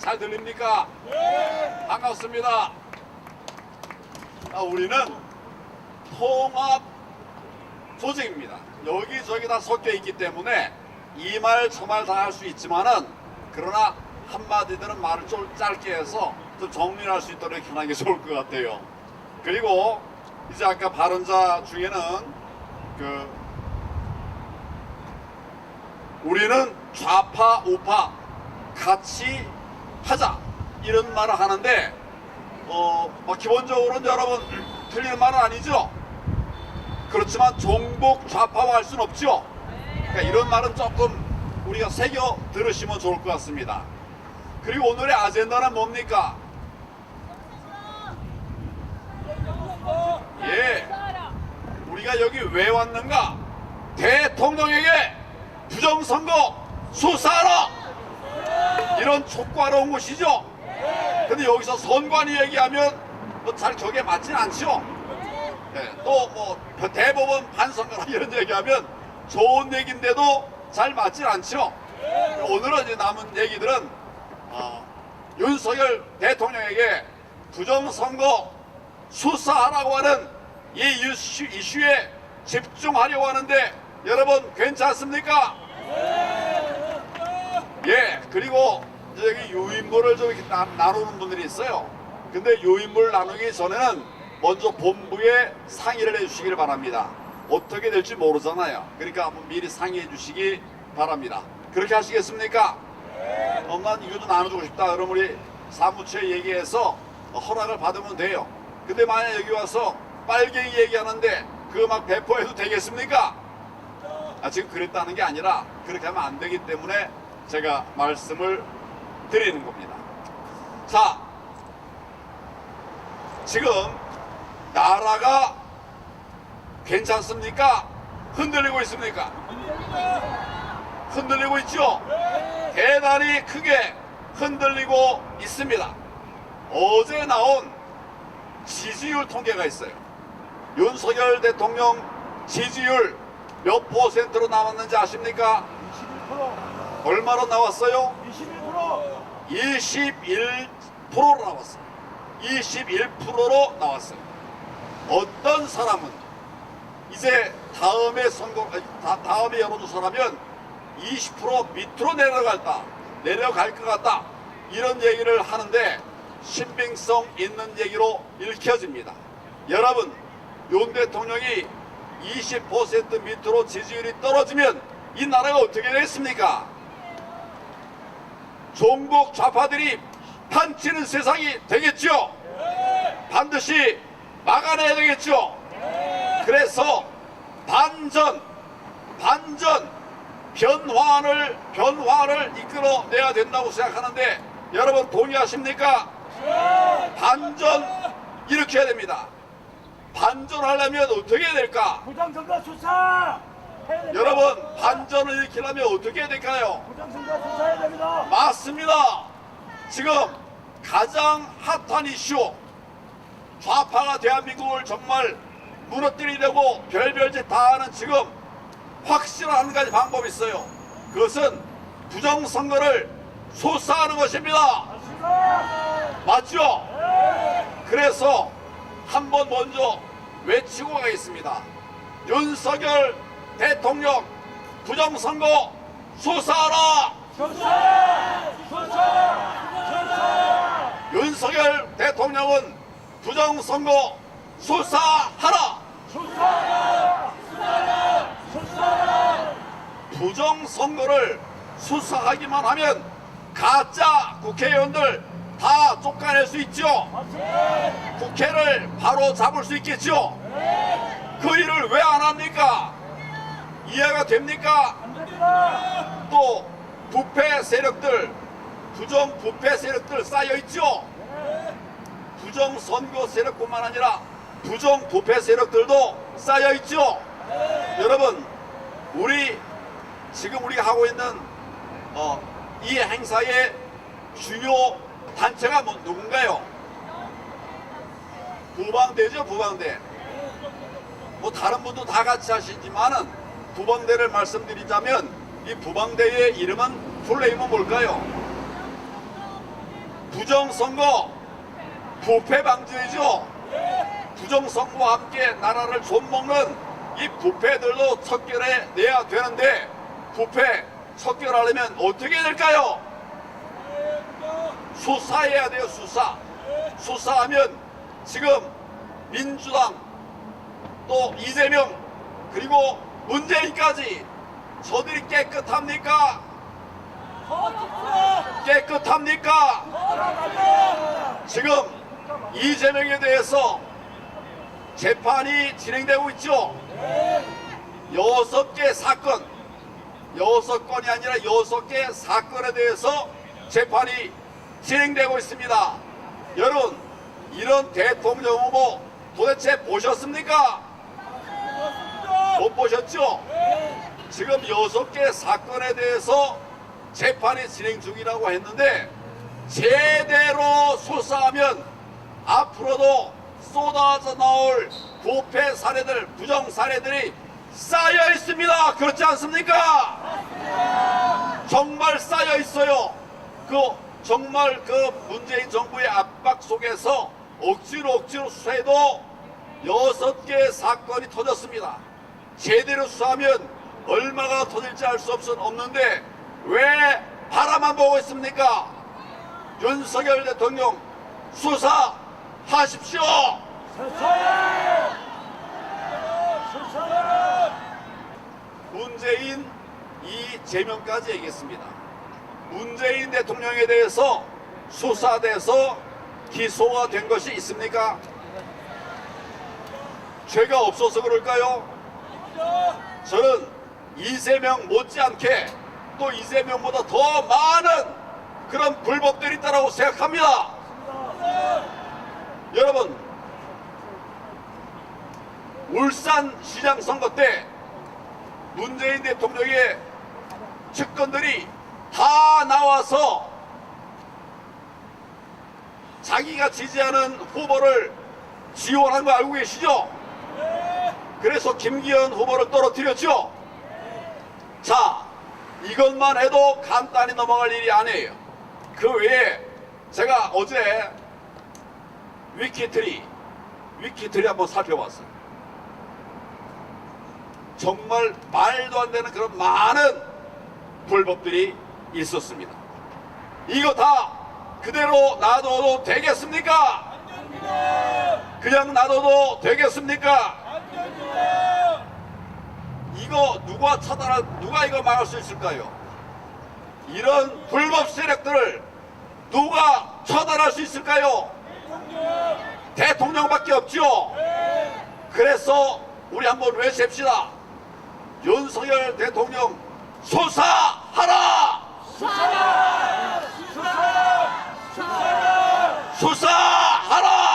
아, 잘 들립니까? 반갑습니다. 아, 우리는 통합 조직입니다. 여기저기 다 섞여 있기 때문에 이 말 저 말 다 할 수 있지만은 그러나 한마디들은 말을 좀 짧게 해서 좀 정리를 할 수 있도록 하는 게 좋을 것 같아요. 그리고 이제 아까 발언자 중에는 그 우리는 좌파 우파 같이 하자 이런 말을 하는데 어, 뭐 기본적으로는 여러분 틀린 말은 아니죠. 그렇지만 종북 좌파화 할 수는 없죠. 그러니까 이런 말은 조금 우리가 새겨 들으시면 좋을 것 같습니다. 그리고 오늘의 아젠다는 뭡니까? 예, 우리가 여기 왜 왔는가? 대통령에게 부정선거 수사하라! 이런 촉구하러 온 것이죠. 근데 여기서 선관위 얘기하면 뭐잘 격에 맞진 않죠. 예, 또뭐 대법원 반성거나 이런 얘기하면 좋은 얘기인데도 잘 맞진 않죠. 오늘은 이제 남은 얘기들은 어, 윤석열 대통령에게 부정선거 수사하라고 하는 이 이슈, 이슈에 집중하려고 하는데 여러분 괜찮습니까? 예, 그리고 여기 유인물을 좀 이렇게 나, 나누는 분들이 있어요. 근데 유인물 나누기 전에는 먼저 본부에 상의를 해주시기를 바랍니다. 어떻게 될지 모르잖아요. 그러니까 한번 미리 상의해 주시기 바랍니다. 그렇게 하시겠습니까? 어, 난 이거 좀 나눠주고 싶다. 그럼 우리 사무처에 얘기해서 허락을 받으면 돼요. 근데 만약 여기 와서 빨갱이 얘기하는데 그거 막 배포해도 되겠습니까? 아, 지금 그랬다는 게 아니라 그렇게 하면 안 되기 때문에 제가 말씀을 드리는 겁니다. 자, 지금 나라가 괜찮습니까? 흔들리고 있습니까? 흔들리고 있죠? 대단히 크게 흔들리고 있습니다. 어제 나온 지지율 통계가 있어요. 윤석열 대통령 지지율 몇 퍼센트로 나왔는지 아십니까? 21%, 얼마로 나왔어요? 21%, 21%로 나왔어요. 21%로 나왔어요. 어떤 사람은 이제 다음에 선거 다, 다음에 여론조사라면 20% 밑으로 내려갈다 내려갈 것 같다 이런 얘기를 하는데 신빙성 있는 얘기로 읽혀집니다. 여러분 윤 대통령이 20% 밑으로 지지율이 떨어지면 이 나라가 어떻게 되겠습니까? 종북 좌파들이 판치는 세상이 되겠죠. 반드시 막아내야 되겠죠. 그래서 반전, 반전, 변화를 변화를 이끌어내야 된다고 생각하는데 여러분 동의하십니까? 반전 일으켜야 됩니다. 반전하려면 어떻게 해야 될까? 부정선거 수사! 여러분 반전을 일으키려면 어떻게 해야 될까요? 맞습니다. 지금 가장 핫한 이슈 좌파가 대한민국을 정말 무너뜨리려고 별별 짓 다 하는 지금 확실한 한 가지 방법이 있어요. 그것은 부정선거를 소사하는 것입니다. 맞죠? 그래서 한 번 먼저 외치고 가겠습니다. 윤석열 대통령 부정선거 수사하라! 수사! 수사! 수사! 윤석열 대통령은 부정선거 수사하라! 수사라! 수사라! 수사라! 부정선거를 수사하기만 하면 가짜 국회의원들 다 쫓아낼 수 있죠. 맞습니다. 국회를 바로 잡을 수 있겠죠. 그 일을 왜 안 합니까? 이해가 됩니까? 또 부패 세력들, 부정 부패 세력들 쌓여 있죠. 부정 선거 세력뿐만 아니라 부정 부패 세력들도 쌓여 있죠. 여러분, 우리 지금 우리가 하고 있는 어, 이 행사의 주요 단체가 뭐 누군가요? 부방대죠, 부방대. 뭐 다른 분도 다 같이 하시지만은 부방대를 말씀드리자면 이 부방대의 이름은 풀네임은 뭘까요? 부정선거 부패 방지이죠. 부정선거와 함께 나라를 좀먹는 이 부패들도 척결해 내야 되는데 부패 척결하려면 어떻게 될까요? 수사해야 돼요 수사 수사하면 지금 민주당 또 이재명 그리고 문재인까지 저들이 깨끗합니까? 깨끗합니까? 지금 이재명에 대해서 재판이 진행되고 있죠. 여섯 개 사건, 여섯 건이 아니라 여섯 개 사건에 대해서 재판이 진행되고 있습니다. 여러분, 이런 대통령 후보 도대체 보셨습니까? 못 보셨죠? 지금 여섯 개 사건에 대해서 재판이 진행 중이라고 했는데 제대로 수사하면 앞으로도 쏟아져 나올 부패 사례들, 부정 사례들이 쌓여 있습니다. 그렇지 않습니까? 정말 쌓여 있어요. 그 정말 그 문재인 정부의 압박 속에서 억지로 억지로 수사해도 여섯 개의 사건이 터졌습니다. 제대로 수사하면 얼마가 터질지 알 수 없는데 왜 바라만 보고 있습니까? 윤석열 대통령 수사하십시오. 문재인 이재명까지 얘기했습니다. 문재인 대통령에 대해서 수사돼서 기소가 된 것이 있습니까? 죄가 없어서 그럴까요? 저는 이재명 못지않게 또 이재명보다 더 많은 그런 불법들이 있다고 생각합니다. 여러분, 울산 시장 선거 때 문재인 대통령의 측근들이 다 나와서 자기가 지지하는 후보를 지원한 거 알고 계시죠? 그래서 김기현 후보를 떨어뜨렸죠? 자, 이것만 해도 간단히 넘어갈 일이 아니에요. 그 외에 제가 어제 위키트리, 위키트리 한번 살펴봤어요. 정말 말도 안 되는 그런 많은 불법들이 있었습니다. 이거 다 그대로 놔둬도 되겠습니까? 그냥 놔둬도 되겠습니까? 이거 누가 차단할, 누가 이거 막을 수 있을까요? 이런 불법 세력들을 누가 처단할 수 있을까요? 대통령 밖에 없죠. 그래서 우리 한번 외칩시다. 윤석열 대통령 수사하라! 수사하라!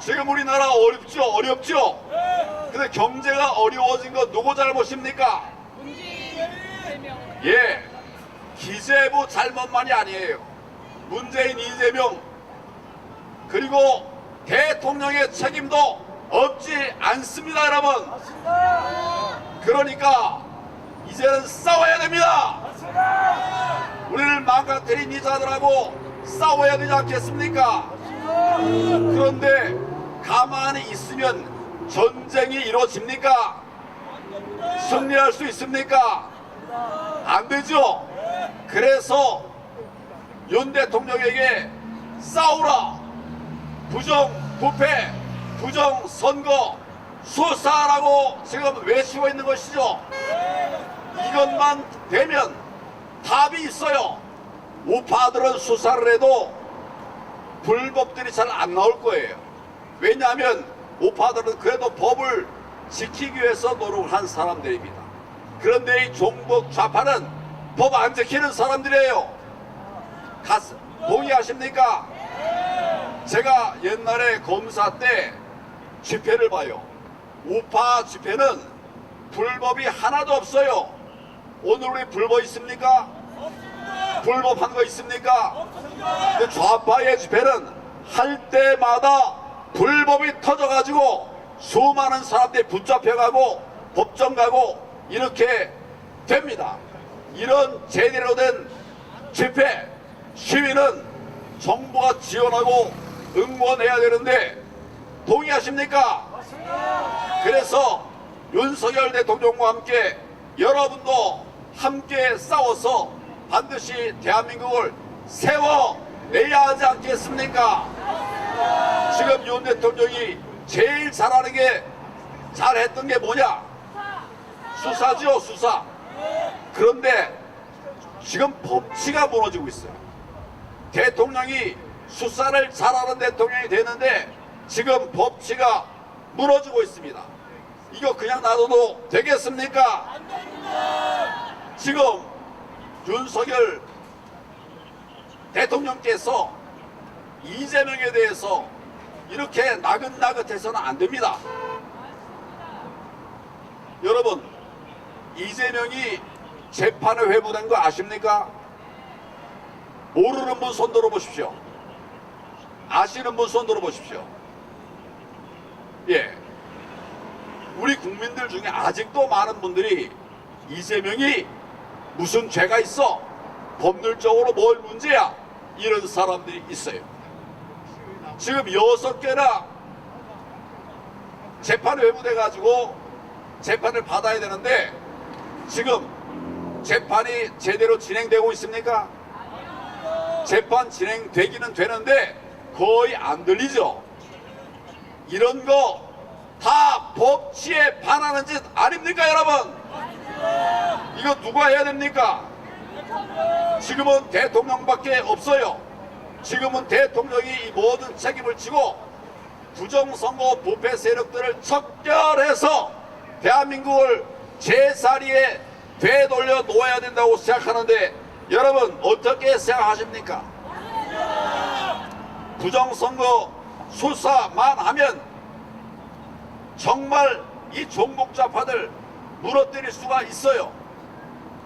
지금 우리나라 어렵죠? 어렵죠? 근데 경제가 어려워진 건 누구 잘못입니까? 예, 잘못만이 아니에요. 문재인 이재명 그리고 대통령의 책임도 없지 않습니다, 여러분. 그러니까 이제는 싸워야 됩니다. 우리를 망가뜨린 이자들하고 싸워야 되지 않겠습니까? 그런데 가만히 있으면 전쟁이 이루어집니까? 승리할 수 있습니까? 안 되죠? 그래서 윤 대통령에게 싸우라! 부정 부패, 부정 선거 수사라고 지금 외치고 있는 것이죠. 이것만 되면 답이 있어요. 우파들은 수사를 해도 불법들이 잘 안 나올 거예요. 왜냐하면 우파들은 그래도 법을 지키기 위해서 노력을 한 사람들입니다. 그런데 이 종북 좌파는 법 안 지키는 사람들이에요. 가, 동의하십니까? 제가 옛날에 검사 때 집회를 봐요. 우파 집회는 불법이 하나도 없어요. 오늘 우리 불법 있습니까? 불법한 거 있습니까? 근데 좌파의 집회는 할 때마다 불법이 터져가지고 수많은 사람들이 붙잡혀가고 법정 가고 이렇게 됩니다. 이런 제대로 된 집회 시위는 정부가 지원하고 응원해야 되는데 동의하십니까? 그래서 윤석열 대통령과 함께 여러분도 함께 싸워서 반드시 대한민국을 세워내야 하지 않겠습니까? 지금 윤 대통령이 제일 잘하는 게 잘했던 게 뭐냐? 수사지요, 수사. 그런데 지금 법치가 무너지고 있어요. 대통령이 수사를 잘하는 대통령이 되는데 지금 법치가 무너지고 있습니다. 이거 그냥 놔둬도 되겠습니까? 지금 윤석열 대통령께서 이재명에 대해서 이렇게 나긋나긋해서는 안 됩니다. 여러분, 이재명이 재판에 회부된 거 아십니까? 모르는 분 손 들어보십시오. 아시는 분 손 들어보십시오. 예. 우리 국민들 중에 아직도 많은 분들이 이재명이 무슨 죄가 있어? 법률적으로 뭘 문제야? 이런 사람들이 있어요. 지금 여섯 개나 재판에 회부돼 가지고 재판을 받아야 되는데 지금 재판이 제대로 진행되고 있습니까? 재판 진행되기는 되는데 거의 안 들리죠. 이런 거 다 법치에 반하는 짓 아닙니까 여러분? 이거 누가 해야 됩니까? 지금은 대통령밖에 없어요. 지금은 대통령이 이 모든 책임을 지고 부정선거 부패 세력들을 척결해서 대한민국을 제자리에 되돌려 놓아야 된다고 생각하는데 여러분 어떻게 생각하십니까? 부정선거 수사만 하면 정말 이 종북좌파들 무너뜨릴 수가 있어요.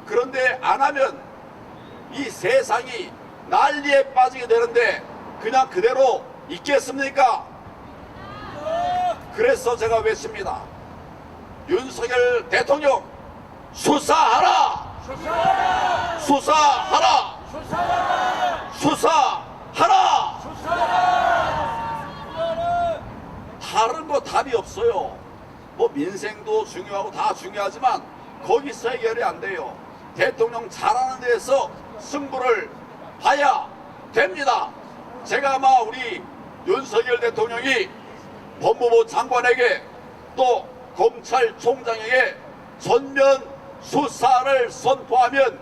그런데 안 하면 이 세상이 난리에 빠지게 되는데 그냥 그대로 있겠습니까? 그래서 제가 외칩니다. 윤석열 대통령 수사하라! 수사하라! 수사하라! 다른 거 답이 없어요. 뭐 민생도 중요하고 다 중요하지만 거기서 해결이 안 돼요. 대통령 잘하는 데에서 승부를 봐야 됩니다. 제가 아마 우리 윤석열 대통령이 법무부 장관에게 또 검찰총장에게 전면 수사를 선포하면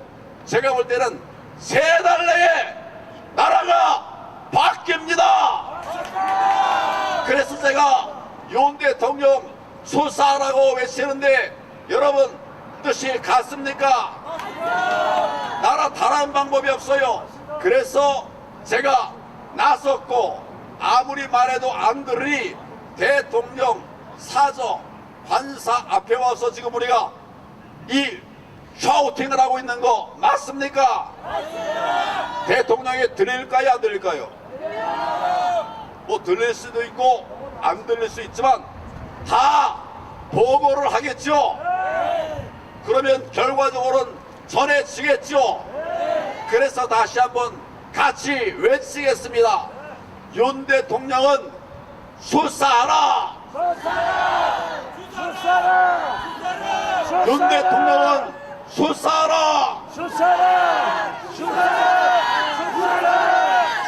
제가 볼 때는 세 달 내에 나라가 바뀝니다. 그래서 제가 윤 대통령 수사하라고 외치는데 여러분 뜻이 같습니까? 나라 다른 방법이 없어요. 그래서 제가 나섰고 아무리 말해도 안 들으니 대통령 사저 관사 앞에 와서 지금 우리가 이 샤우팅을 하고 있는 거 맞습니까? 대통령이 들릴까요 안 들릴까요? 뭐 들릴 수도 있고 안 들릴 수 있지만 다 보고를 하겠죠. 그러면 결과적으로는 전해지겠죠. 그래서 다시 한번 같이 외치겠습니다. 윤 대통령은 수사하라. 윤 대통령은 수사하라.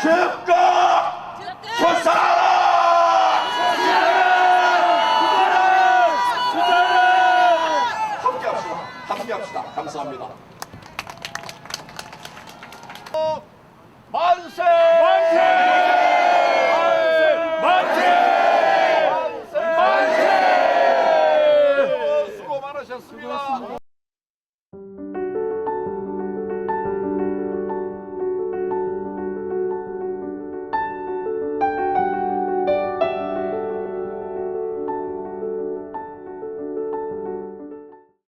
즉각 수사하라. 함께합시다. 함께합시다. 감사합니다.